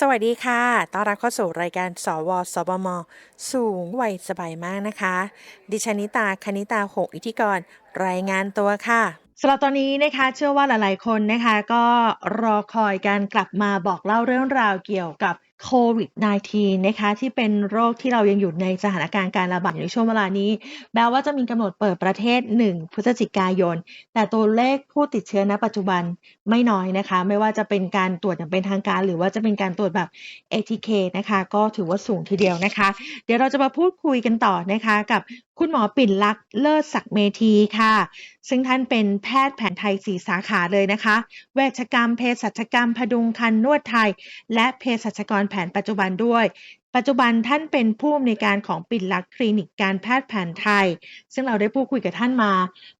สวัสดีค่ะ ต้อนรับเข้าสู่รายการสวสบม สูงวัยสบายมากนะคะ ดิฉันนิตา คณิตาหกอิทธิกร รายงานตัวค่ะสำหรับตอนนี้นะคะเชื่อว่าหลายๆ คนนะคะก็รอคอยการกลับมาบอกเล่าเรื่องราวเกี่ยวกับ โควิด -19 นะคะที่เป็นโรคที่เรายังอยู่ในสถานการณ์การระบาดอยู่ในช่วงเวลานี้ แม้ว่าจะมีกำหนดเปิดประเทศ 1 พฤศจิกายน แต่ตัวเลขผู้ติดเชื้อณปัจจุบันไม่น้อยนะคะ ไม่ว่าจะเป็นการตรวจอย่างเป็นทางการ หรือว่าจะเป็นการตรวจแบบ ATK นะคะ ก็ถือว่าสูงทีเดียวนะคะ เดี๋ยวเราจะมาพูดคุยกันต่อนะคะกับคุณหมอปิ่นลักษ์เลิศศักดิ์เมธีค่ะ ซึ่งท่านเป็นแพทย์แผนไทยสีสาขาเลยนะคะ เวชกรรม เภสัชกรรม พดุงคันนวดไทย และเภสัชกรแผนปัจจุบันด้วย ปัจจุบันท่านเป็นผู้อำนวยการของปิ่นลักคลินิกการแพทย์แผนไทย ซึ่งเราได้พูดคุยกับท่านมา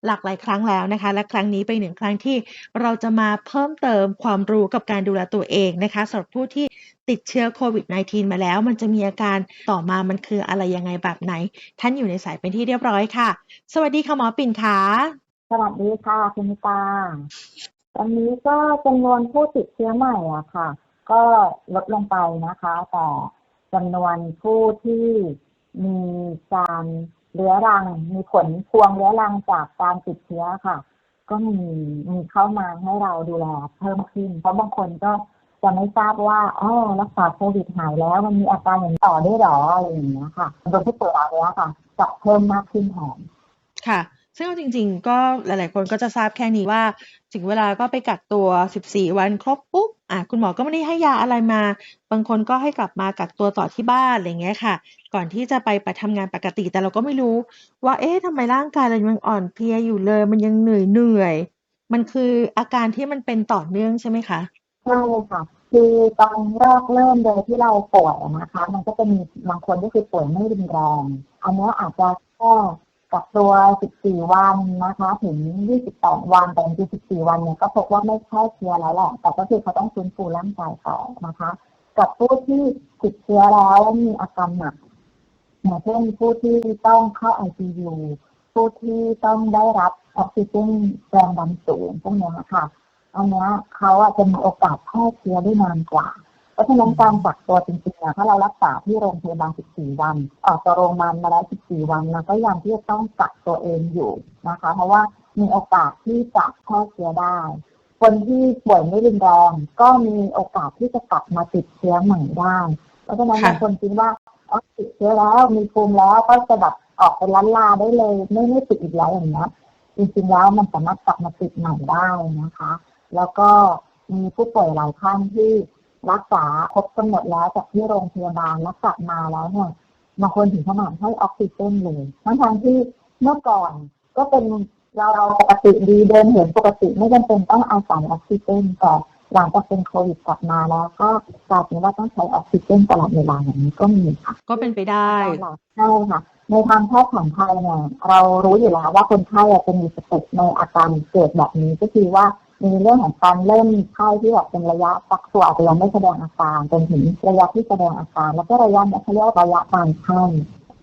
หลากหลายครั้งแล้วนะคะ และครั้งนี้เป็นหนึ่งครั้งที่เราจะมาเพิ่มเติมความรู้กับการดูแลตัวเองนะคะสำหรับผู้ที่ติดเชื้อโควิด -19 มาแล้ว มันจะมีอาการต่อมามันคืออะไรยังไงแบบไหน ท่านอยู่ในสายเป็นที่เรียบร้อยค่ะ สวัสดีค่ะหมอปิ่นค่ะสวัสดีค่ะคุณนิตาตอนนี้ก็จำนวนผู้ติดเชื้อใหม่อะค่ะ ก็ลดลงไปนะคะแต่ จำนวนผู้ที่มีการเรื้อรัง มีผลพวงเรื้อรังจากการติดเชื้อค่ะ ก็มีมีเข้ามาให้เราดูแลเพิ่มขึ้น เพราะบางคนก็จะไม่ทราบว่าอ๋อรักษาโควิดหายแล้วมันมีอาการอย่างต่อได้หรออะไรอย่างเงี้ยค่ะโดยที่ตัวเราเนี้ยค่ะจะเพิ่มมากขึ้นแทนค่ะ ซึ่งเอาจริง ๆ ก็หลาย ๆ คนก็จะทราบแค่นี้ว่า ถึงเวลาก็ไปกักตัว 14 วันครบปุ๊บอะคุณหมอก็ไม่ได้ให้ยาอะไรมา บางคนก็ให้กลับมากักตัวต่อที่บ้านอะไรอย่างเงี้ยค่ะ ก่อนที่จะไปไปทำงานปกติ แต่เราก็ไม่รู้ ว่าเอ๊ะทำไมร่างกายเรายังอ่อนเพลียอยู่เลย มันยังเหนื่อยๆมันคืออาการที่มันเป็นต่อเนื่องใช่ไหมคะใช่ค่ะคือตอนแรกเริ่มเลยที่เราป่วยนะคะ มันก็จะมีบางคนก็คือป่วยไม่รุนแรง อันนี้อาจจะแค่ กักตัว 14 วันนะคะ ถึง28วัน แต่จริง14 วันเนี่ยก็พบว่าไม่แค่เชื้อแล้วแหละ แต่ก็คือเขาต้องฟื้นฟูร่างกายต่อนะคะ กับผู้ที่ติดเชื้อแล้วมีอาการหนักอย่างเช่นผู้ที่ต้องเข้า ICU ผู้ที่ต้องได้รับออกซิเจนแรงดันสูงพวกนี้นะคะอันนี้เขาอาจจะมีโอกาสแพร่เชื้อได้นานกว่า ราะฉะนั้นการกักตัวจริงๆเนี่ยถ้าเรารักษาที่โรงพยาบาล 14 วัน ออกจากโรงพยาบาลมาแล้ว 14 วันเราก็ยังที่จะต้องกักตัวเองอยู่นะคะ เพราะว่ามีโอกาสที่จะแพร่เชื้อได้ คนที่ป่วยไม่รุนแรงก็มีโอกาสที่จะกลับมาติดเชื้อใหม่ได้ เพราะฉะนั้นค่ะบางคนคิดว่าอ๋อติดเชื้อแล้วมีภูมิแล้วก็จะแบบออกไปล้านลาได้เลย ไม่ไม่ติดอีกแล้วอย่างเงี้ยจริงๆแล้วมันสามารถกลับมาติดใหม่ได้นะคะ แล้วก็มีผู้ป่วยหลายท่านที่ รักษาครบกำหนดแล้วจากที่โรงพยาบาลแล้วกลับมาแล้วเนี่ยบางคนถึงขนาดให้ออกซิเจนเลยทั้งทางๆที่เมื่อก่อนก็เป็นเราเราปกติดีเดินเหินปกติไม่จำเป็นต้องอาศัยออกซิเจนแต่หลังจากเป็นโควิดกลับมาแล้วก็กลายเป็นว่าต้องใช้ออกซิเจนตลอดเวลาอย่างนี้ก็มีค่ะ ก็เป็นไปได้ใช่ค่ะในทางแพทย์แผนไทยเนี่ยเรารู้อยู่แล้วว่าคนไข้อะจะมีสเต็ปในอาการเกิดแบบนี้ก็คือว่า มีเรื่องของการเริ่มไข้ที่แบบเป็นระยะฟักตัวอาจจะยังไม่แสดงอาการจนถึงระยะที่แสดงอาการ แล้วก็ระยะนี้เขาเรียกว่าระยะการไข้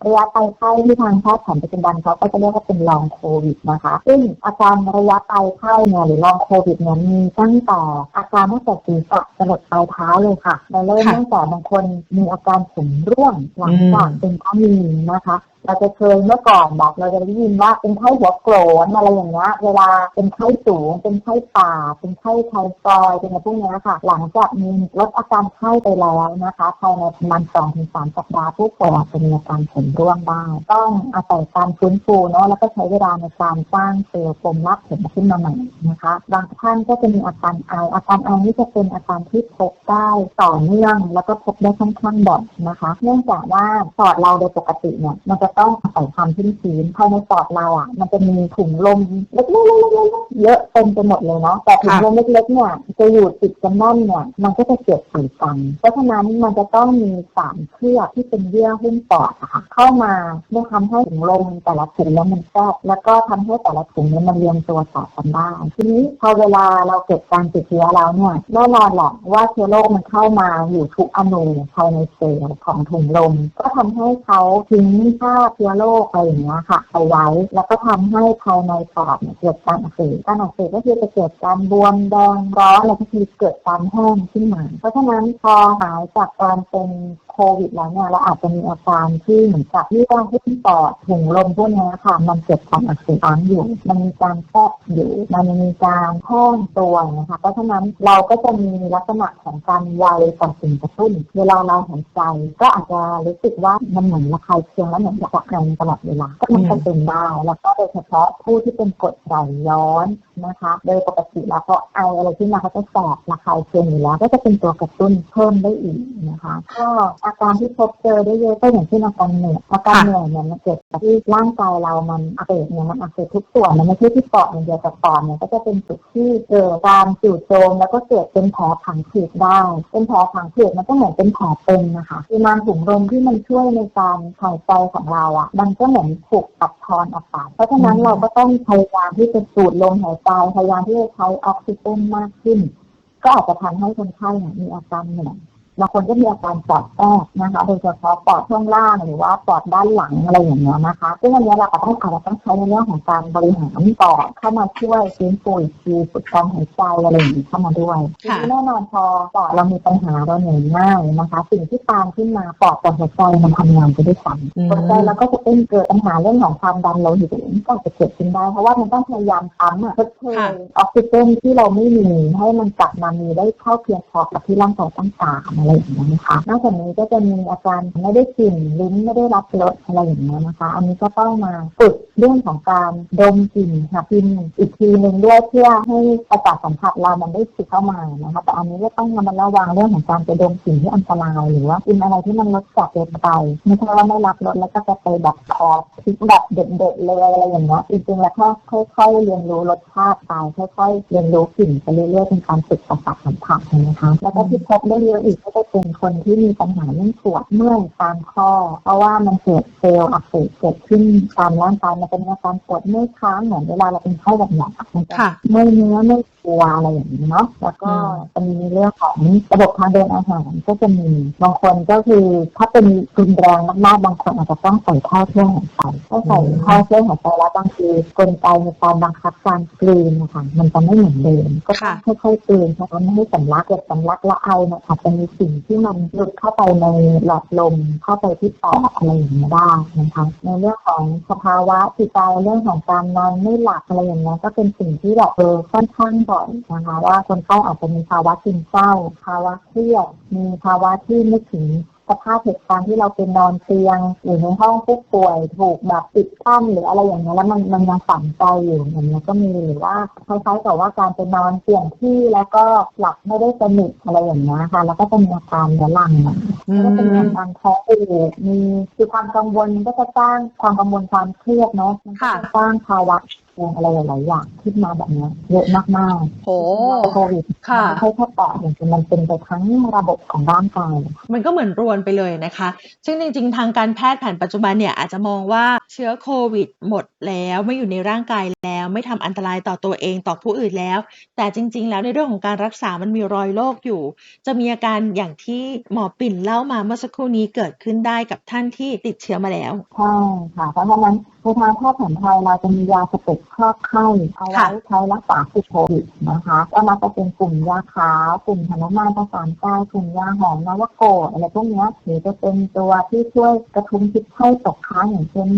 ระยะไตไข้ที่ทางแพทย์แผนปัจจุบันเขาก็จะเรียกว่าเป็นลองโควิดนะคะ ซึ่งอาการระยะไตไข้เนี่ยหรือลองโควิดเนี่ยมีตั้งแต่อาการตั้งแต่ศีรษะจรดปลายเท้าเลยค่ะเราเริ่มตั้งแต่บางคนมีอาการผมร่วงหลังจากเป็นก็มีนะคะ เราจะเคยเมื่อก่อนแบบเราจะได้ยินว่าเป็นไข้หัวโกรนอะไรอย่างเงี้ยเวลาเป็นไข้สูง เป็นไข้ป่า เป็นไข้ไทฟอยเป็นอะไรพวกเนี้ยค่ะ หลังจากมีลดอาการไข้ไปแล้วนะคะภายในประมาณสองถึงสามสัปดาห์ผู้ป่วยจจะมีอาการผมร่วงได้ต้องอาศัยการฟื้นฟูเนาะแล้วก็ใช้เวลาในการสร้างเซลล์ผมรักผมขึ้นมาใหม่นะคะบางท่านก็จะมีอาการไออาการไอนี่จะเป็นอาการที่พบได้ต่อเนื่อง แล้วก็พบได้ค่อนข้างบ่อยนะคะ เนื่องจากว่าปอดเราโดยปกติเนี่ยมันจะต้องอาศัยความชื้นชื้นภายในปอดเราอะ มันจะมีถุงลมเล็กๆเยอะเต็มไปหมดเลยเนาะแต่ถุงลมเล็กๆเนี่ยจะอยู่ติดกันแน่นเนี่ยมันก็จะเกิดสีกันเพราะฉะนั้นมันจะต้องมีสารเคลือบที่เป็นเยื่อหุ้มปอดค่ะเข้ามาเพื่อทำให้ถุงลมแต่ละถุงแล้วมันแทรกแล้วก็ทำให้แต่ละถุงเนี่ยมันเรียงตัวต่อกันได้ทีนี้พอเวลาเราเกิดการติดเชื้อแล้วเนี่ยแน่นอนแหละว่าเชื้อโรคมันเข้ามาอยู่ทุกอนูภายในเซลล์ของถุงลม ก็ทำให้เขาทิ้งภาเชื้อโรคอะไรอย่างเงี้ยค่ะเอาไว้ แล้วก็ทำให้ภายในปอดเกิดการอักเสบการอักเสบก็คือจะเกิดการบวมแดงร้อนแล้วก็คือเกิดการแห้งขึ้นมาเพราะฉะนั้นพอหายจากการเป็น ควิดแล้วเนี่ยเราอาจจะมีอาการที่เหมือนกับที่ว่าหุ้มปอดถุงลมพวกนี้ค่ะ มันเกิดการอักเสบอยู่ มันมีการแทรกอยู่มันมีการแห้งตัวนะคะเพราะฉะนั้นเราก็จะมีลักษณะของการไวต่อสิ่งกระตุ้นเวลาเราหายใจก็อาจจะรู้สึกว่ามันเหมือนระคายเคืองแล้วเหมือนจะแรงตลอดเวลาก็มันก็เป็นได้แล้วก็โดยเฉพาะผู้ที่เป็นกดไหลย้อนนะคะ โดยปกติแล้วก็ไออะไรที่มาเขาจะแสบระคายเคืองอยู่แล้วก็จะเป็นตัวกระตุ้นเพิ่มได้อีกนะคะก็อาการที่พบเจอได้เยอะก็อย่างเช่อาการเหนื่อยอาการเหนื่อยเนี่ยมันเกิดจากที่ร่างกายเรามันอักเสบเนี่ยมันอักเสบทุกส่วนมันไม่ใช่ที่ปอดอย่างเดียวแต่ปอดเนี่ยก็จะเป็นจุดที่เกิดการจู่โจมแล้วก็เกิดเป็นแผลผังผืดได้ เป็นแผลผังผืดมันก็เหมือนเป็นแผลเป็นนะคะคือมันถุงลมที่มันช่วยในการหายใจของเราอะ มันก็เหมือนถูกตัดทอนออกไปเพราะฉะนั้นเราก็ต้องพยายามที่จะสูดลมหายใจพยายามที่จะใช้ออกซิเจนมากขึ้น ก็อาจจะทำให้คนไข้มีอาการเหนื่อย บางคนก็มีอาการปอดแทรกนะคะโดยเฉพาะปอดช่วงล่างหรือว่าปอดด้านหลังอะไรอย่างเงี้ยนะคะซึ่งอันเนี้ยเราก็ต้องอาจจะต้องใช้ในเรื่องของการบริหารปอดเข้ามาช่วยฟื้นฟูอีกทีฝึกการหายใจอะไรอย่างนี้เข้ามาด้วยค่ะทีนี้แน่นอนพอปอดเรามีปัญหาเราเหนื่อยง่ายนะคะ สิ่งที่ตามขึ้นมาปอดกับหัวใจมันทำงานไปด้วยกันอืมหัวใจเราก็จะเป็นเกิดปัญหาเรื่องของความดันโลหิตสูงก็อาจจะเกิดขึ้นได้เพราะว่ามันต้องพยายามปั๊มอะทดเชยค่ะออกซิเจนที่เราไม่มีให้มันกลับมามีได้เท่าเพียงพอกับที่ร่างกายต้องการอะไรอย่างเงี้ยนะคะนอกจากนี้ก็จะมีอาการไม่ได้กลิ่นลิ้นไม่ได้รับรสอะไรอย่างเงี้ยนะคะ อันนี้ก็ต้องมาฝึกเรื่องของการดมกลิ่นค่ะพิมอีกทีหนึ่งด้วยเพื่อให้ประสาทสัมผัสเรามันได้สึกเข้ามานะคะแต่อันนี้ก็ต้องระมัดระวังเรื่องของการไปดมกลิ่นที่อันตรายหรือว่ากินอะไรที่มันรสจัดเกินไปไม่ใช่ว่าไม่รับรสแล้วก็จะไปแบบขอพิกแบบเด็ดๆเลยอะไรอย่างเงี้ยจริงๆแล้วก็ค่อยๆเรียนรู้รสชาติไปค่อยๆเรียนรู้กลิ่นไปเรื่อยๆเป็นการฝึกประสาทสัมผัสนะคะแล้วก็ที่พบได้เยอะอีกก็จะเป็นคนที่มีปัญหาเรื่องปวดเมื่อยตามข้อ เพราะว่ามันเกิดเซลล์อักเสบเกิดขึ้นตามร่างกายมันเป็นอาการปวดเมื่อยค้างเหมือนเวลาเราเป็นไข้หวัดใหญ่อะมันจะค่ะเมื่อยเนื้อเมื่อยตัวอะไรอย่างนี้เนาะแล้วก็อืมจะมีเรื่องของระบบทางเดินอาหารก็จะมีบางคนก็คือถ้าเป็นรุนแรงมากๆบางคนอาจจะต้องใส่ท่อช่วยหายใจถ้าใส่ท่อช่วยหายใจแล้วบางทีกลไกในการบังคับการกลืนนะคะมันจะไม่เหมือนเดิมก็ต้องค่ะค่อยๆกลืนเพราะว่าไม่ให้สำลักเกิดสำลักและไอเนี่ยอาจจะมีสิ่งที่มันหลุดเข้าไปในหลอดลมเข้าไปที่ปอดอะไรอย่างนี้ยได้นะคะในเรื่องของสภาวะจิตใจเรื่องของการนอนไม่หลับอะไรอย่างเงี้ยก็เป็นสิ่งที่แบบเออค่อนข้างบ่อยนะคะว่าคนไข้อาจจะมีภาวะซึมเศร้าภาวะเครียดมีภาวะที่นึกถึง สภาพเหตุการณ์ที่เราเป็นนอนเตียงอยู่ในห้องผู้ป่วยถูกแบบปิดกั้นหรืออะไรอย่างเงี้ยแล้วมันมันยังฝังใจอยู่อย่างเงี้ยก็มีหรือว่าคล้ายๆกับว่าการไปนอนเปลี่ยนที่แล้วก็หลับไม่ได้สนิทอะไรอย่างเงี้ยค่ะ แล้วก็จะมีอาการเรื้อรังก็จะมีอาการท้องอืดมีคือความกังวลก็จะสร้างความกังวลความเครียดเนาะมันก็ค่ะจะสร้างภาวะอะไรหลายๆอย่างขึ้นมาแบบเนี้ยเยอะมากๆโหโควิดค่ะไม่ใช่แค่ปอดอย่างเดียวมันเป็นไปทั้งระบบของร่างกาย มันก็เหมือนรวนไปเลยนะคะ ซึ่งจริงๆ ทางการแพทย์แผนปัจจุบันเนี่ยอาจจะมองว่า เชื้อโควิดหมดแล้วไม่อยู่ในร่างกายแล้ว ไม่ทำอันตรายต่อตัวเองต่อผู้อื่นแล้ว แต่จริง ๆ แล้วในเรื่องของการรักษามันมีรอยโรคอยู่ จะมีอาการอย่างที่หมอปิ่นเล่ามาเมื่อสักครู่นี้เกิดขึ้นได้กับท่านที่ติดเชื้อมาแล้วใช่ค่ะเพราะฉะนั้นในทางแพทย์แผนไทยเราจะมียาสเต็ปครอบไข้เอาไว้ใช้รักษาติดโควิดนะคะก็มักจะเป็นกลุ่มยาขาวกลุ่มหนุมานประสานกายกลุ่มยาหอมนวโกดอะไรพวกนี้หรือจะเป็นตัวที่ช่วยกระทุ้งพิษไข้ตกค้างอย่างเช่น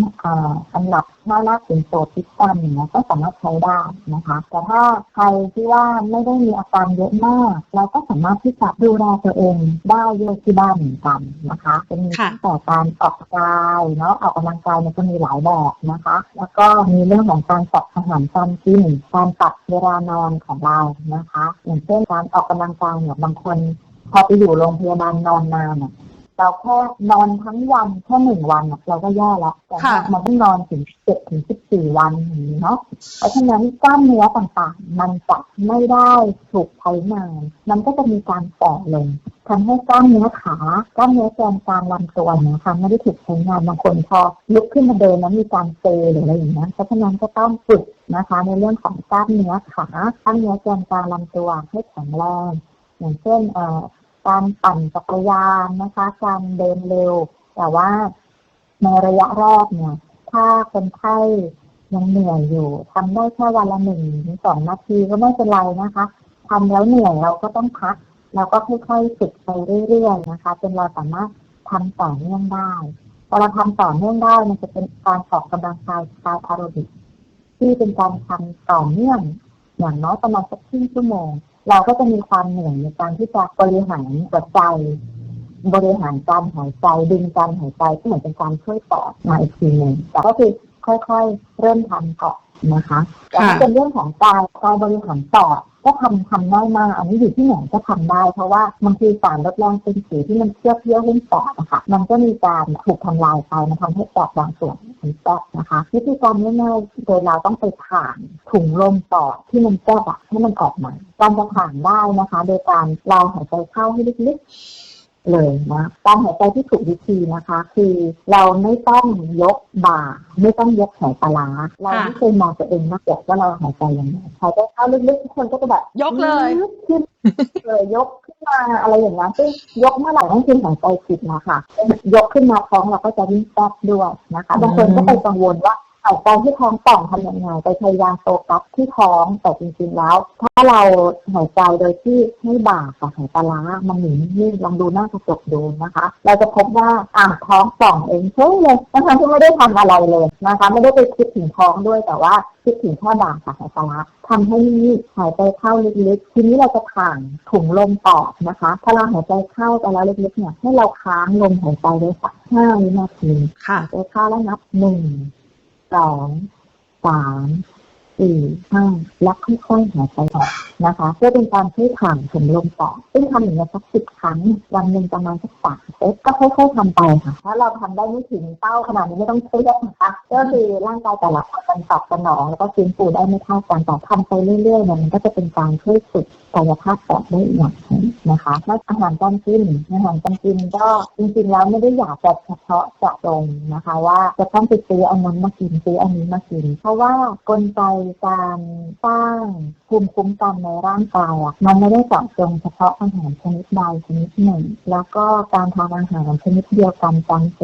สำหรับหน้าลากเป็นโซพิษกันอย่างเงี้ยก็สามารถใช้ได้นะคะ แต่ถ้าใครที่ว่าไม่ได้มีอาการเยอะมาก เราก็สามารถที่จะดูแลตัวเองได้ด้วยที่บ้านเหมือนกันนะคะเป็นค่ะตั้งแต่การออกกายเนาะออกกำลังกายเนี่ยก็มีหลายแบบนะคะ แล้วก็มีเรื่องของการปรับอาหารการกินการปรับเวลานอนของเรานะคะ อย่างเช่นการออกกำลังกายเนี่ยบางคนพอไปอยู่โรงพยาบาลนอนนานเนี่ย เราแค่นอนทั้งวันแค่หนึ่งวันน่ะเราก็แย่แล้วแต่ค่ะมันต้องนอนถึงเจ็ดถึงสิบสี่วันอย่างนี้เนาะเพราะฉะนั้นกล้ามเนื้อต่างๆ มันจะไม่ได้ถูกใช้งานมันก็จะมีการฝ่อลงทำให้กล้ามเนื้อขากล้ามเนื้อแกนกลางลำตัวเนี่ยค่ะไม่ได้ถูกใช้งานบางคนพอลุกขึ้นมาเดินแล้วมีการเซหรืออะไรอย่างเงี้ยเพราะฉะนั้นก็ต้องฝึกนะคะ ในเรื่องของกล้ามเนื้อขากล้ามเนื้อแกนกลางลำตัวให้แข็งแรงอย่างเช่นเอ่อ การปั่นจักรยานนะคะ การเดินเร็ว แต่ว่าในระยะแรกเนี่ย ถ้าคนไข้ยังเหนื่อยอยู่ทำได้แค่วันละหนึ่งถึงสองนาทีก็ไม่เป็นไรนะคะทำแล้วเหนื่อยเราก็ต้องพักเราก็ค่อยๆฝึกไปเรื่อยๆนะคะจนเราสามารถทำต่อเนื่องได้พอเราทำต่อเนื่องได้มันจะเป็นการออกกำลังกายสไตล์แอโรบิกที่เป็นการทำต่อเนื่องอย่างน้อยประมาณสักครึ่งชั่วโมง เราก็จะมีความเหนื่อยในการที่จะบริหารหัวใจบริหารการหายใจดึงการหายใจก็เหมือนเป็นการช่วยปอดมาอีกทีหนึ่งแต่ก็คือค่อยๆ เริ่มทำก่อนนะคะแต่ถ้าค่ะเป็นเรื่องของการการบริหารปอดก็ทำทำได้มากอันนี้อยู่ที่ไหนก็ทำได้ เพราะว่าบางทีสารลดแรงเป็นสีที่มันเชื่อเพื่อหุ้มปอดนะคะมันก็มีการถูกทำลายไปมันทำให้ปอดบางส่วน มันแตกนะคะ วิธีการง่ายๆโดยเราต้องไปผ่านถุงลมปอดที่มันแตกอะให้มันออกมาการจะผ่านได้นะคะ โดยการเราหายใจเข้าให้ลึกๆ เลยนะการหายใจที่ถูกวิธีนะคะ คือเราไม่ต้องยกบ่า ไม่ต้องยกแขนปลาร้าเราค่ะไม่เคยมองตัวเองมากกว่าเราหายใจยังไงหายใจเข้าลึกๆทุกคนก็จะแบบยกเลยขึ้นเลยยกขึ้นมาอะไรอย่างนั้นซึ่งยกเมื่อไหร่ต้องคือหายใจผิดนะคะยกขึ้นมาท้องเราก็จะวิ่งแป๊บด้วยนะคะบางคนก็ไปกังวลว่า หายใจที่ท้องป่องทำยังไงไปพยายามโฟกัสที่ท้องแต่จริงๆแล้ว ถ้าเราหายใจโดยที่ให้บ่ากับหายปลาร้ามันหนีนิ่งๆลองดูหน้ากระจกดูนะคะ เราจะพบว่าอ่างท้องป่องเองเฉยเลยนะคะที่ไม่ได้ทำอะไรเลยนะคะ ไม่ได้ไปคิดถึงท้องด้วยแต่ว่าคิดถึงแค่บ่ากับหายปลาร้าทำให้นิ่งหายใจเข้าลึกๆทีนี้เราจะผ่านถุงลมปอดนะคะ ถ้าเราหายใจเข้าไปแล้วลึกๆเนี่ยให้เราค้างลมหายใจไว้สักห้าวินาทีค่ะหายใจเข้าแล้วนับหนึ่ง สองสามสี่ห้าแล้วค่อยๆหายใจออกนะคะ เพื่อเป็นการช่วยผ่านถุงลมปอดซึ่งทำอย่างนี้สักสิบครั้ง วันหนึ่งประมาณสักสามเซตก็ค่อยๆทำไปค่ะถ้าเราทำได้ไม่ถึงเป้าขนาดนี้ไม่ต้องเครียดนะคะก็คือร่างกายแต่ละคนมันตอบสนอง แล้วก็ฟื้นฟูได้ไม่เท่ากันแต่ทำไปเรื่อยๆเนี่ยมันก็จะเป็นการช่วยฝึกกายภาพปอดได้อีกอย่างนึ่ง นะคะแล้วอาหารการกินอาหารการกินก็จริงๆแล้วไม่ได้อยากจะเฉพาะเจาะจงนะคะ ว่าจะต้องไปซื้ออันนั้นมากินซื้ออันนี้มากิน เพราะว่ากลไกการสร้างภูมิคุ้มกันในร่างกายอะมันไม่ได้เจาะจงเฉพาะอาหารชนิดใดชนิดหนึ่ง แล้วก็การทานอาหารชนิดเดียวกันจังเจ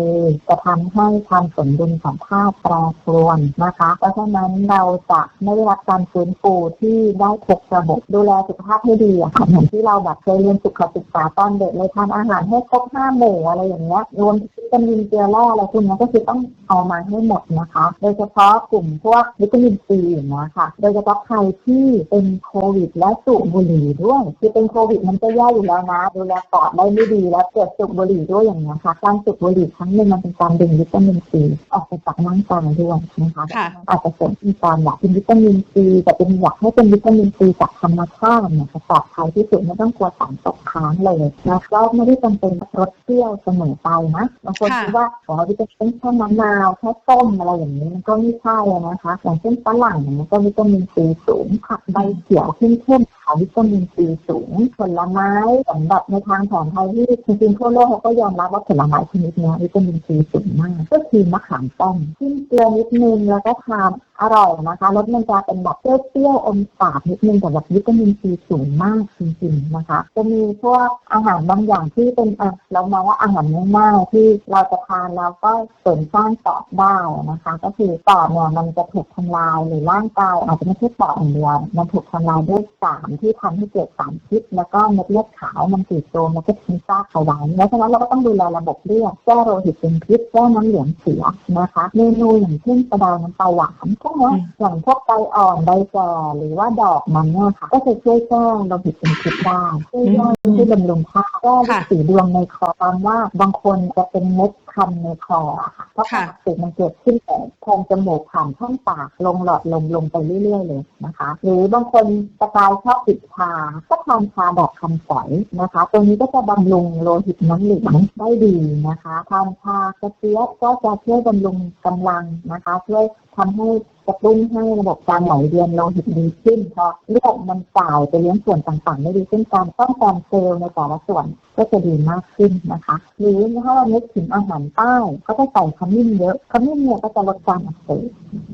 จะทำให้ความสมดุลของธาตุแปรปรวนนะคะ เพราะฉะนั้นเราจะไม่ได้รับการฟื้นฟูที่ได้ทุกระบบดูแลสุขภาพให้ดีอะค่ะเหมือนที่เราแบบเคยเรียนสุขศึกษาตอนเด็กเลยทานอาหารให้ครบห้าหมู่อะไรอย่างเงี้ยรวมถึงวิตามินเกลือแร่อะไรพวกนี้ก็คือต้องเอามาให้หมดนะคะ โดยเฉพาะกลุ่มพวกวิตามินซีอย่างเงี้ยค่ะ โดยเฉพาะใครที่เป็นโควิดและสูบบุหรี่ด้วย คือเป็นโควิดมันก็แย่อยู่แล้วนะ ดูแลปอดได้ไม่ดีแล้วเกิดสูบบุหรี่ด้วยอย่างเงี้ยค่ะ การสูบบุหรี่ครั้งหนึ่งมันเป็นการดึงวิตามินซีออกไปจากร่างกายด้วยนะคะค่ะอาจจะเสริมมีการอยากกินวิตามินซีแต่เป็นอยากให้เป็นวิตามินซีจากธรรมชาติเนี่ยจะปลอดภัยที่สุดไม่ต้องกลัวสารตกค้างเลยนะแล้วไม่ได้จำเป็นรสเปรี้ยวเสมอไปนะบางคนค่ะคิดว่าอ๋อวิตามินแค่มะนาวแค่ส้มอะไรอย่างนี้มันก็ไม่ใช่นะคะ อย่างเช่นฝรั่งเนี่ยก็วิตามินซีสูงผักใบเขียวเข้มๆ ค่ะวิตามินซีสูง ผลไม้สำหรับในทางแผนไทยที่จริงๆทั่วโลกเขาก็ยอมรับว่าผลไม้ชนิดนี้วิตามินซีสูงมาก ก็คือมะขามป้อมขึ้นเกลือนิดนึงแล้วก็ทานอร่อยนะคะรสมันจะเป็นแบบเปรี้ยวๆอมฝาดนิดนึงแต่แบบวิตามินซีสูงมากจริงๆนะคะ จะมีพวกอาหารบางอย่างที่เป็นอะเรามองว่าอาหารง่ายๆที่เราจะทานแล้วก็เสริมสร้างปอดได้นะคะ ก็คือปอดเนี่ยมันจะถูกทำลายหรือร่างกายอาจจะไม่ใช่ปอดอย่างเดียวมันถูกทำลายด้วยสารที่ทำให้เกิดสารพิษแล้วก็เม็ดเลือดขาวมันตีดตัวมันก็ทิ้งซากเอาไว้เพราะฉะนั้นเราก็ต้องดูแลระบบเลือดแก้โลหิตเป็นพิษแก้น้ำเหลืองเสียนะคะเมนูอย่างเช่นกระดาน้ำปลาหวานพวกเนี้ยอืมอย่างพวกใบอ่อนใบแก่หรือว่าดอกมันเนี่ยค่ะก็จะช่วยแก้โลหิตเป็นพิษได้ช่วยแก้ช่วยบำรุงธาตุแก้ค่ะสีดวงในคอตามว่าบางคนจะเป็นเม็ดคันในคออะค่ะเพราะความค่ะอักเสบมันเกิดขึ้นแต่โพรงจมูกผ่านช่องปากลงหลอดลมลงไปเรื่อยๆเลยนะคะ หรือบางคนสกายชอบติดชาก็ทานชาดอกคำฝอยนะคะ ตัวนี้ก็จะบำรุงโลหิตน้ำเหลืองได้ดีนะคะทานชากระเจี๊ยบก็จะช่วยบำรุงกำลังนะคะ ช่วยทำให้ กระตุ้นให้ระบบการไหลเวียนโลหิตดีขึ้นเพราะเลือดมันจ่ายไปเลี้ยงส่วนต่างๆได้ดีขึ้นการป้องกันเซลล์ในแต่ละส่วนก็จะดีมากขึ้นนะคะ หรือถ้าเรานึกถึงอาหารใต้ก็จะใส่ขมิ้นเยอะขมิ้นเนี่ยก็จะลดการอักเสบ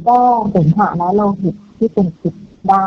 แก้เสมหะและโลหิตที่เป็นพิษได้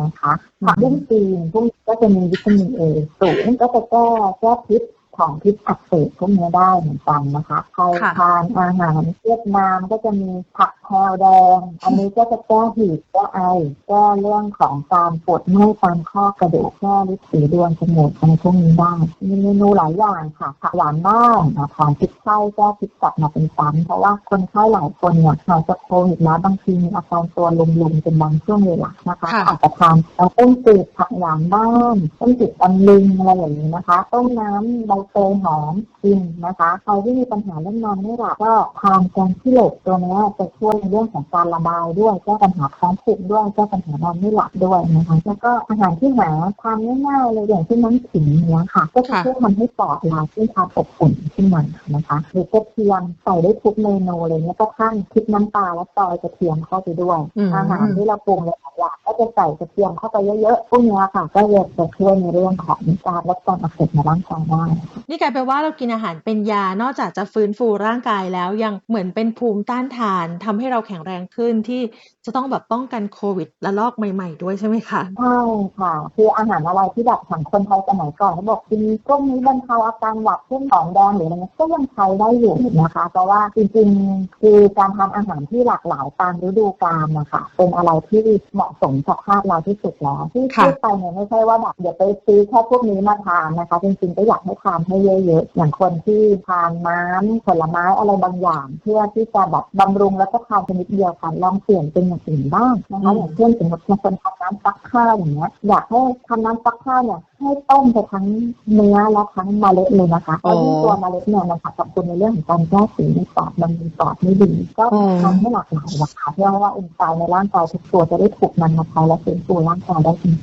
นะคะผักบุ้งจีนพวกนี้ก็จะมีวิตามินเอสูงก็จะแก้แก้พิษ ของพิษอักเสบพวกนี้ได้เหมือนกันนะคะใครค่ะทานอาหารเวียดนามก็จะมีผักแพรวแดง อันนี้ก็จะแก้หีบแก้ไอแก้เรื่องของการปวดเมื่อยตามข้อกระดูกแก้ฤทธิ์สีดวงจมูกอะไรพวกนี้ได้มีเมนูหลายอย่างค่ะผักหวานบ้างนะทานพิษไข้แก้พิษกลับมาเป็นซ้ำเพราะว่าคนไข้หลายคนเนี่ยหายจากโควิดแล้วบางทีมีอาการตัวลุมๆเป็นบางช่วงเวลานะคะค่ะอาจจะทานเอาต้มจืดผักหวานบ้างต้มจืดตำลึงอะไรอย่างนี้นะคะต้มน้ำใบเตยหอมกินนะคะใครที่มีปัญหาเรื่องนอนไม่หลับก็ทานแกงขี้เหล็กตัวเนี้ยจะช่วยในเรื่องของการระบายด้วยแก้ปัญหาท้องผูกด้วยแก้ปัญหานอนไม่หลับด้วยนะคะแล้วก็อาหารที่หาทานง่ายๆเลยอย่างเช่นน้ำขิงเนี้ยค่ะ ก็จะค่ะช่วยทำให้ปอดเราที่ทานอบอุ่นขึ้นมานะคะหรือกระเทียมใส่ได้ทุกเมนูเลยเนี่ยก็ทั้งพริกน้ำปลาและซอยกระเทียมเข้าไปด้วยอืมอาหารที่เราปรุงหลายๆอย่างก็จะใส่กระเทียมเข้าไปเยอะๆพวกเนี้ยค่ะ ก็จะจะช่วยในเรื่องของการลดการอักเสบในร่างกายได้นี่กลายเป็นว่าเรากินอาหารเป็นยานอกจากจะฟื้นฟูร่างกายแล้วยังเหมือนเป็นภูมิต้านทานทำให้เราแข็งแรงขึ้นที่จะต้องแบบป้องกันโควิดระลอกใหม่ ๆ ด้วยใช่ไหมคะใช่ค่ะคืออาหารอะไรที่แบบของคนไทยสมัยก่อนเขาบอกกินพวกนี้บรรเทาอาการหวัดเช่นของแดงหรืออะไรเงี้ยก็ยังใช้ได้อยู่นะคะเพราะว่าจริงๆคือการทาอาหารที่หลากหลายตามฤดูกาลนะคะเป็นอะไรที่เหมาะสมกับภาพเราที่สุดแล้วที่พูดไปเนี่ยไม่ใช่ว่าแบบเดี๋ยวไปซื้อแค่พวกนี้มาทานนะคะจริงๆก็อยากให้ทานให้เยอะๆอย่างคนที่ทานน้ำผลไม้อะไรบางอย่าง เพื่อที่จะแบบบำรุงแล้วก็ทานชนิดเดียวกันลองเปลี่ยนเป็นอย่างอื่นบ้างนะคะอย่างเช่นสมมติบางคนทำน้ำฟักข้าวอย่างเงี้ยอยากให้ทำน้ำฟักข้าวเนี่ยให้ต้มไปทั้งเนื้อและทั้งเมล็ดเลยนะคะเพราะยิ่งตัวเมล็ดเนี่ยมันสรรพคุณในเรื่องของการแก้สีในปอดมันมีปอดไม่ดีก็อ๋อทำให้หลากหลายนะคะเพื่อว่าเอ็นไซม์ในร่างกายทุกตัวจะได้ถูกนำมาใช้และฟื้นฟูร่างกายได้จริง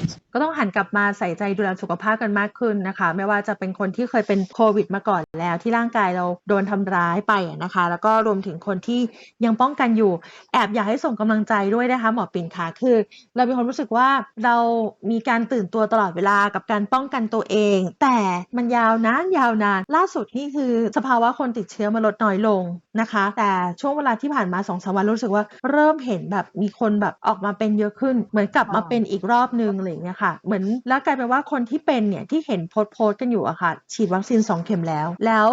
ๆ ก็ต้องหันกลับมาใส่ใจดูแลสุขภาพกันมากขึ้นนะคะ ไม่ว่าจะเป็นคนที่เคยเป็นโควิดมาก่อนแล้วที่ร่างกายเราโดนทำร้ายไปนะคะ แล้วก็รวมถึงคนที่ยังป้องกันอยู่ แอบอยากให้ส่งกำลังใจด้วยนะคะ หมอปิ่นค่ะคือ เรามีความรู้สึกว่าเรามีการตื่นตัวตลอดเวลากับการป้องกันตัวเอง แต่มันยาวนานยาวนาน ล่าสุดนี่คือสภาวะคนติดเชื้อมันลดน้อยลงนะคะ แต่ช่วงเวลาที่ผ่านมาสองสวันรู้สึกว่าเริ่มเห็นแบบมีคนแบบออกมาเป็นเยอะขึ้น เหมือนกลับมาเป็นอีกรอบนึงอะไรอย่างเงี้ยค่ะเหมือนแล้วกลายเป็นว่าคนที่เป็นเนี่ยที่เห็นโพสต์โพสต์กันอยู่อะค่ะ ฉีดวัคซีนสองเข็มแล้ว แล้ว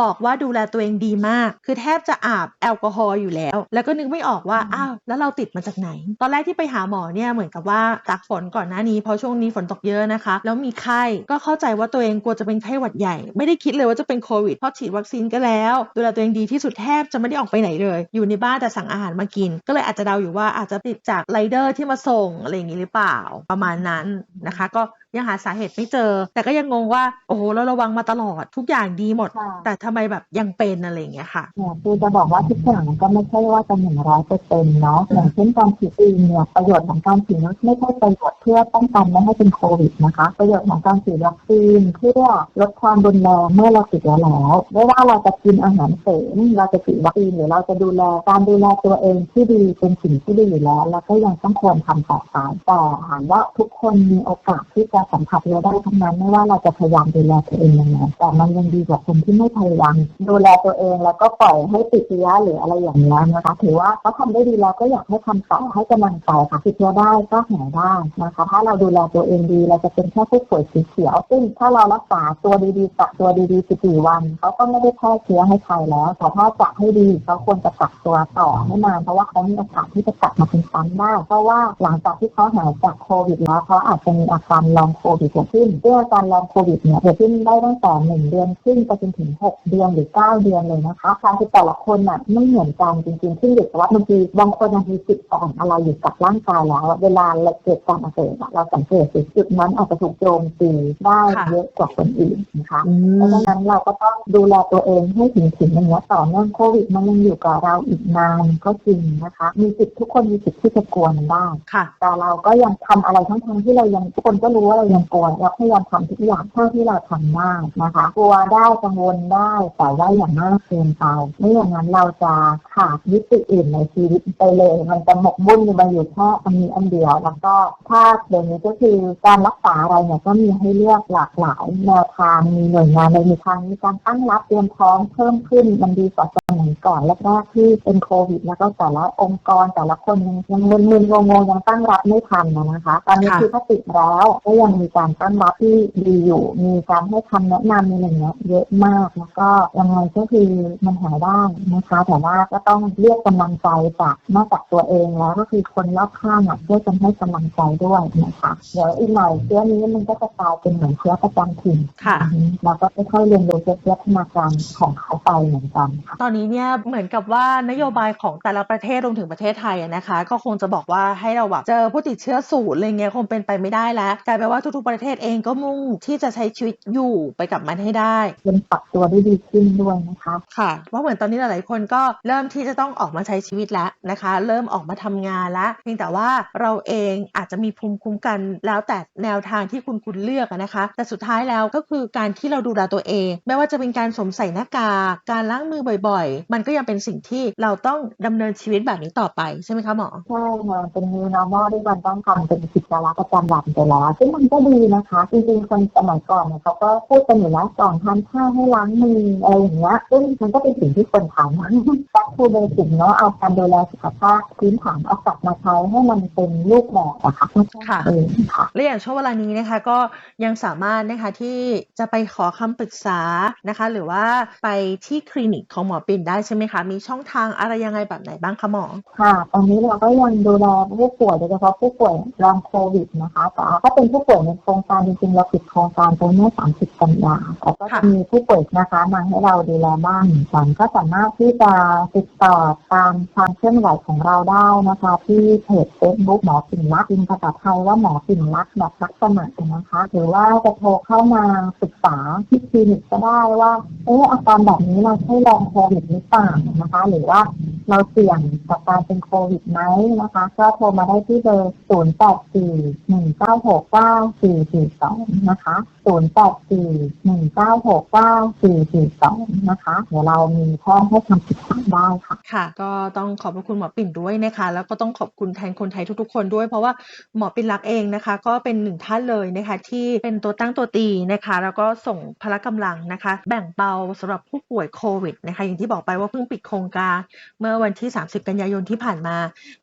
บอกว่าดูแลตัวเองดีมาก คือแทบจะอาบแอลกอฮอล์อยู่แล้ว แล้วก็นึกไม่ออกว่าอืมอ้าวแล้วเราติดมาจากไหน ตอนแรกที่ไปหาหมอเนี่ยเหมือนกับว่าจากฝนก่อนหน้านี้เพราะช่วงนี้ฝนตกเยอะนะคะ แล้วมีไข้ก็เข้าใจว่าตัวเองกลัวจะเป็นไข้หวัดใหญ่ ไม่ได้คิดเลยว่าจะเป็นโควิดเพราะฉีดวัคซีนก็แล้วดูแลตัวเองดีที่สุดแทบจะไม่ได้ออกไปไหนเลย อยู่ในบ้านแต่สั่งอาหารมากิน ก็เลยอาจจะเดาอยู่ว่าอาจจะติดจากไรเดอร์ที่มาส่งอะไรอย่างนี้หรือเปล่า ประมาณนั้นนะคะ ก็ ยังหาสาเหตุไม่เจอ แต่ก็ยังงงว่า โอ้โหเราระวังมาตลอดทุกอย่างดีหมดค่ะแต่ทำไมแบบยังเป็นอะไรอย่างเงี้ยค่ะเนี่ยคือจะบอกว่าทุกอย่างมันก็ไม่ใช่ว่าจะหนึ่งร้อยเปอร์เซ็นต์เนาะอย่างเช่นการฉีดวัคซีนเนี่ยประโยชน์ของการฉีดนั้นไม่ใช่ประโยชน์เพื่อป้องกันไม่ให้เป็นโควิดนะคะ ประโยชน์ของการฉีดวัคซีนเพื่อลดความรุนแรงเมื่อเราติดแล้วแล้วไม่ว่าเราจะกินอาหารเสริมเราจะฉีดวัคซีนหรือเราจะดูแลการดูแลตัวเองที่ดีเป็นสิ่งที่ดีอยู่แล้ว แล้วก็ยังต้องควรทำต่อไปแต่ถามว่าทุกคนมีโอกาสที่จะสัมผัสเชื้อได้ทั้งนั้นไม่ว่าเราจะพยายามดูแลตัวเองยังไงแต่มันยังดีกว่าคนที่ไม่พยายามดูแลตัวเองแล้วก็ปล่อยให้ติดเชื้อหรืออะไรอย่างนี้ยนะคะ ถือว่าเขาทำได้ดีแล้วก็อยากให้ทำต่อให้กำลังใจค่ะติดเชื้อได้ก็หายได้นะคะ ถ้าเราดูแลตัวเองดีเราจะเป็นแค่ผู้ป่วยสีเขียวซึ่งถ้าเรารักษาตัวดีๆกักตัวดีๆ14วันเขาก็ไม่ได้แพร่เชื้อให้ใครแล้ว แต่ถ้าจะให้ดีเขาควรจะกักตัวต่อให้นานเพราะว่าเขามีโอกาสที่จะกลับมาเป็นซ้ำได้เพราะว่าหลังจากที่เขาหายจากโควิดแล้วเขาอาจจะมีอาการลองโควิดเกิดขึ้นซึ่งอาการลองโควิดเนี่ยเกิดขึ้นได้ตั้งแต่หนึ่งเดือนขึ้นไปจนถึงหกเดือนหรือเก้าเดือนเลยนะคะการที่แต่ละคนน่ะไม่เหมือนกันจริงๆขึ้นอยู่กับว่าบางทีบางคนยังมีจุดอ่อนอะไรอยู่กับร่างกายแล้ว เวลาเกิดการอักเสบอะเราสังเกตสิจุดนั้นอาจจะถูกโจมตีได้ค่ะเยอะกว่าคนอื่นนะคะอืเพราะมฉะนั้นเราก็ต้องดูแลตัวเองให้ถึงถึงอย่างนี้ยต่อเนื่องโควิดมันยังอยู่กับเราอีกนานก็จริงนะคะ มีสิทธิ์ทุกคนมีสิทธิ์ที่จะกลัวมันได้ค่ะแต่เราก็ยังทำอะไรทั้งทที่เรายังทุกคนก็รู้ว่าเรายังกลัวเราพยายามทำทุกอย่างเท่าที่เราทำได้นะคะ กลัวได้กังวลได้แต่ว่าอย่างมากเกินไปไม่อย่างนั้นเราจะขาดวิติอื่นในชีวิตไปเลย มันจะหมกมุ่นอยู่มาอยู่แค่อันนี้อันเดียวแล้วก็ถ้าเดี๋ยวนี้ก็คือการรักษาอะไรเนี่ยก็มีให้เลือกหลากหลายแนวทางมีหน่วยงานในมีทางมีการตั้งรับเตรียมพร้อมเพิ่มขึ้นมันดีกว่าสมัยก่อนแรกๆที่เป็นโควิด แล้วก็แต่ละองค์กรแต่ละคนยังมึนๆงงๆยังตั้งรับไม่ทันนะนะคะ ตอนนี้คือถ้าติดแล้วก็ยงมีการตั้งรับที่ดีอยู่ มีการให้คำแนะนำอะไรอย่างเงี้ยเยอะมากแล้วก็ยังไงก็คือมันหายได้นะคะแต่ว่าก็ต้องเรียกกำลังใจจากนอกจากตัวเองแล้วก็คือคนรอบข้างอะช่วยกันให้กำลังใจด้วยนะคะเดี๋ยวอีกหน่อยเชื้อนี้มันก็จะกลายเป็นเหมือนเชื้อประจำถิ่นค่ะอืมเราก็ค่อยๆเรียนรู้เรื่องพัฒนาการของเขาไปเหมือนกันค่ะตอนนี้เนี่ยเหมือนกับว่านโยบายของแต่ละประเทศรวมถึงประเทศไทยอะนะคะ ก็คงจะบอกว่าให้เราแบบเจอผู้ติดเชื้อศูนย์อะไรเงี้ยคงเป็นไปไม่ได้แล้วกลายเป็นว่าทุกๆประเทศเองก็มุ่งที่จะใช้ชีวิตอยู่ไปกับมันให้ได้เป็นปรับตัวได้ดีขึ้นด้วยนะคะค่ะเพราะเหมือนตอนนี้หลายๆคนก็เริ่มที่จะต้องออกมาใช้ชีวิตแล้วนะคะ เริ่มออกมาทำงานแล้วเพียงแต่ว่าเราเองอาจจะมีภูมิคุ้มกันแล้วแต่แนวทางที่คุณคุณเลือกอะนะคะ แต่สุดท้ายแล้วก็คือการที่เราดูแลตัวเอง ไม่ว่าจะเป็นการสวมใส่หน้ากากการล้างมือบ่อยๆ มันก็ยังเป็นสิ่งที่เราต้องดำเนินชีวิตแบบนี้ต่อไปใช่ไหมคะหมอใช่ค่ะเป็น new normal ที่มันต้องทำเป็นกิจวัตรประจำวันไปแล้วซึ่งมันก็ดีนะคะ จริงๆ คนสมัยก่อนเนี่ยเขาก็พูดกันอยู่แล้วก่อนทานข้าวให้ล้างมืออะไรอย่างเงี้ยซึ่งมันก็เป็นสิ่งที่คนทำต้องพูดในสิ่งเนาะเอาการดูแลสุขภาพพื้นฐานเอากลับมาใช้ให้มันเป็นรูปแบบอะค่ะค่ะเองค่ะและอย่างช่วงเวลานี้นะคะก็ยังสามารถนะคะที่จะไปขอคำปรึกษานะคะ หรือว่าไปที่คลินิกของหมอปิ่นได้ใช่ไหมคะ มีช่องทางอะไรยังไงแบบไหนบ้างคะหมอค่ะตอนนี้เราก็ยังดูแลผู้ป่วยโดยเฉพาะผู้ป่วยรองโควิดนะคะแต่ถ้าเป็นผู้ป่วยในโครงการจริงๆเราปิดโครงการไปเมื่อ 30 กันยาแต่ก็ค่ะจะมีผู้ป่วยนะคะมาให้เราดูแลบ้างเหมือนกันก็สามารถที่จะติดต่อตามความเคลื่อนไหวของเราได้นะคะ ที่เพจเฟซบุ๊กหมอปิ่นรักพิมพ์ภาษาไทยว่าหมอปิ่นรักแบบรักสมัครนะคะ หรือว่าจะโทรเข้ามาศึกษาที่คลินิกก็ได้ว่าเอออาการแบบนี้เราใช่ลองโควิดหรือเปล่านะคะ หรือว่าเราเสี่ยงกับการเป็นโควิดไหมนะคะ ก็โทรมาได้ที่เบอร์ 0 8 4 1 9 6 9 4 4 2นะคะ0 8 4 1 9 6 9 4 4 2นะคะเดี๋ยวเรามีแพทย์ให้คำปรึกษาได้ค่ะค่ะ ก็ต้องขอบพระคุณหมอปิ่นด้วยนะคะ แล้วก็ต้องขอบคุณแทนคนไทยทุกๆ คนด้วยเพราะว่าหมอปิ่นรักเองนะคะ ก็เป็นหนึ่งท่านเลยนะคะที่เป็นตัวตั้งตัวตีนะคะ แล้วก็ส่งพละกำลังนะคะ แบ่งเบาสำหรับผู้ป่วยโควิดนะคะ อย่างที่บอกไปว่าเพิ่งปิดโครงการเมื่อวันที่ 30 กันยายนที่ผ่านมา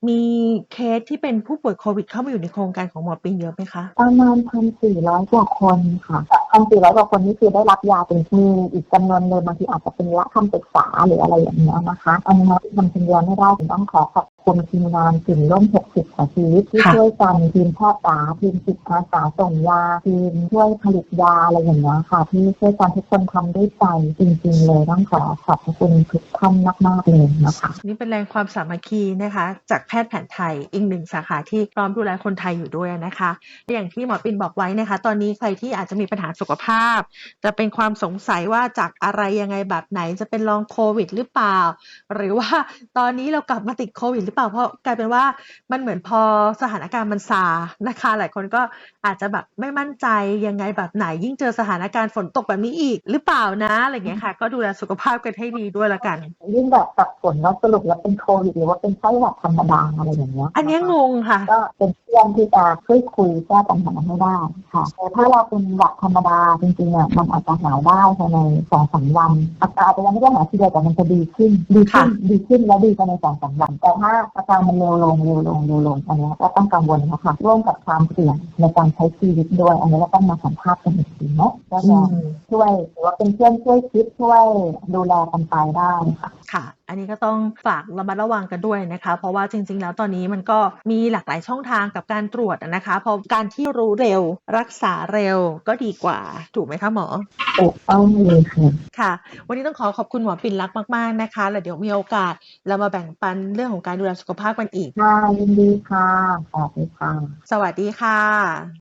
มีเคสที่เป็นผู้ป่วยโควิดเข้ามาอยู่ในโครงการของหมอปิ่นเยอะไหมคะประมาณพันสี่ร้อยกว่าคนค่ะพันสี่ร้อยกว่าคนนี่คือได้รับยาเป็นที่อีกจำนวนเลยบางทีอาจจะเป็นละคำปรึกษาหรืออะไรอย่างเงี้ยนะคะ อันนี้เราทำคนเดียวไม่ได้ต้องขอขอบคุณทีมงานกลิ่นร่มหกสิบกว่าชีวิตที่ค่ะช่วยกันทีมแพทย์สาทีมจิตอาสาส่งยาทีมช่วยผลิตยาอะไรอย่างเงี้ยค่ะ ที่ช่วยกันทุกคนทำด้วยใจจริง ๆ เลยต้องขอขอบพระคุณทุกท่านมากๆเลยนะคะนี่เป็นแรงความสามัคคีนะคะ จากแพทย์แผนไทยอีกหนึ่งสาขาที่พร้อมดูแลคนไทยอยู่ด้วยนะคะและอย่างที่หมอปิ่นบอกไว้นะคะ ตอนนี้ใครที่อาจจะมีปัญหาสุขภาพ จะเป็นความสงสัยว่าจากอะไรยังไงแบบไหนจะเป็นลองโควิด หรือเปล่า หรือว่าตอนนี้เรากลับมาติดโควิดหรือเปล่าเพราะกลายเป็นว่ามันเหมือนพอสถานการณ์มันซานะคะ หลายคนก็อาจจะแบบไม่มั่นใจยังไงแบบไหนยิ่งเจอสถานการณ์ฝนตกแบบนี้อีก หรือเปล่านะอะไรอย่างเงี้ยค่ะ ก็ดูแลสุขภาพกันให้ดีด้วยละกันยิ่งแบบสับสนแล้วสรุปแล้วเป็นโควิดหรือว่าเป็นไข้หวัดธรรมดาอะไรอย่างเงี้ยอันเนี้ยะคะงงค่ะ ก็เป็นเพื่อนที่จะช่วยคุยแก้ปัญหาให้ได้ค่ะแต่ถ้าเราเป็นหวัดธรรมดาจริงๆอะมันอาจจะหายได้ภายในสองสามวันอาการอาจจะยังไม่ได้หายทีเดียวแต่มันจะดีขึ้นดีขึ้นดีขึ้นแล้วดีภายในสองสามวันแต่ถ้าอาการมันเร็วลงเร็วลงเร็วลงอันเนี้ยก็ต้องกังวลนะคะร่วมกับความเสี่ยงในการใช้ชีวิตด้วย อันนี้เราต้องมาสัมภาษณ์กันอีกทีเนาะก็จะช่วยหรือว่าเป็นเพื่อนช่วยคิดช่วยดูแลกันไปได้ค่ะค่ะ อันนี้ก็ต้องฝากระมัดระวังกันด้วยนะคะ เพราะว่าจริง ๆ แล้วตอนนี้มันก็มีหลากหลายช่องทางกับการตรวจอะนะคะเพราะการที่รู้เร็วรักษาเร็วก็ดีกว่า ถูกไหมคะหมอถูกต้องเลยค่ะค่ะ วันนี้ต้องขอขอบคุณหมอปิ่นรักมาก ๆ นะคะแล้วเดี๋ยวมีโอกาสเรามาแบ่งปันเรื่องของการดูแลสุขภาพกันอีกค่ะยินดีค่ะสวัสดีค่ะ สวัสดีค่ะ